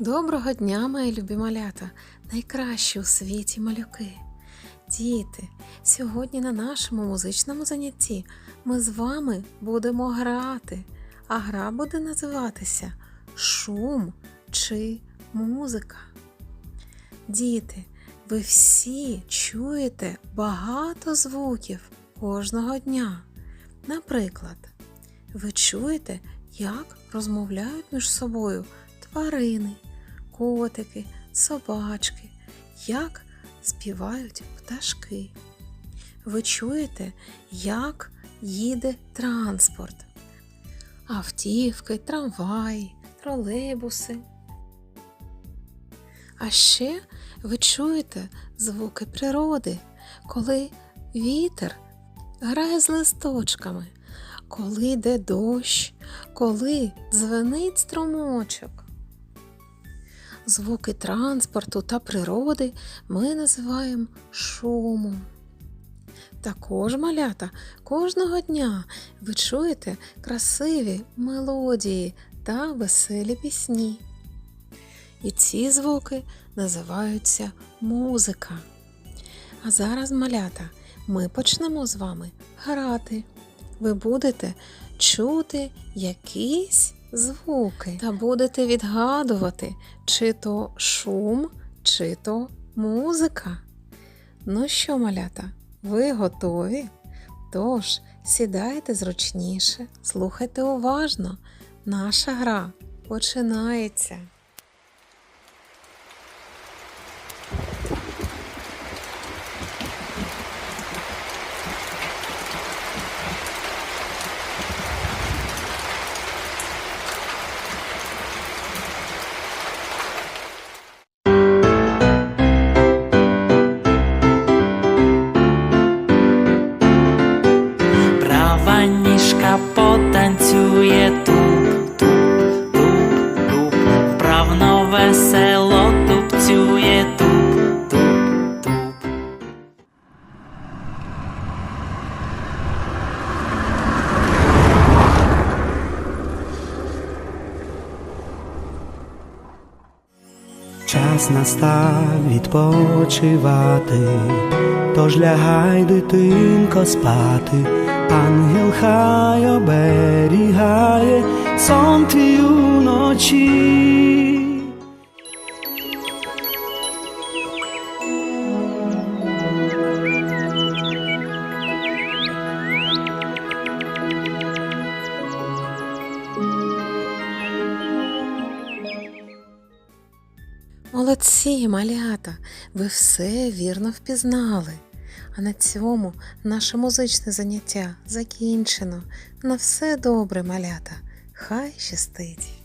Доброго дня, мої любі малята, найкращі у світі малюки. Діти, сьогодні на нашому музичному занятті ми з вами будемо грати, а гра буде називатися Шум чи музика. Діти, ви всі чуєте багато звуків кожного дня. Наприклад, ви чуєте, як розмовляють між собою тварини, котики, собачки, як співають пташки. Ви чуєте, як їде транспорт, автівки, трамваї, тролейбуси. А ще ви чуєте звуки природи, коли вітер грає з листочками, коли йде дощ, коли дзвенить струмочок. Звуки транспорту та природи ми називаємо шумом. Також малята кожного дня ви чуєте красиві мелодії та веселі пісні. І ці звуки називаються музика. А зараз, малята, ми почнемо з вами грати. Ви будете чути якісь звуки та будете відгадувати, чи то шум, чи то музика. Ну що, малята, ви готові? Тож сідайте зручніше, слухайте уважно. Наша гра починається. Потанцює туп, туп, туп, туп. Вправно весело тупцює туп, туп, туп. Час настав відпочивати, тож лягай, дитинко, спати, ангел хай оберігає сон твій уночі. Молодці, малята, ви все вірно впізнали. А на цьому наше музичне заняття закінчено. На все добре, малята. Хай щастить!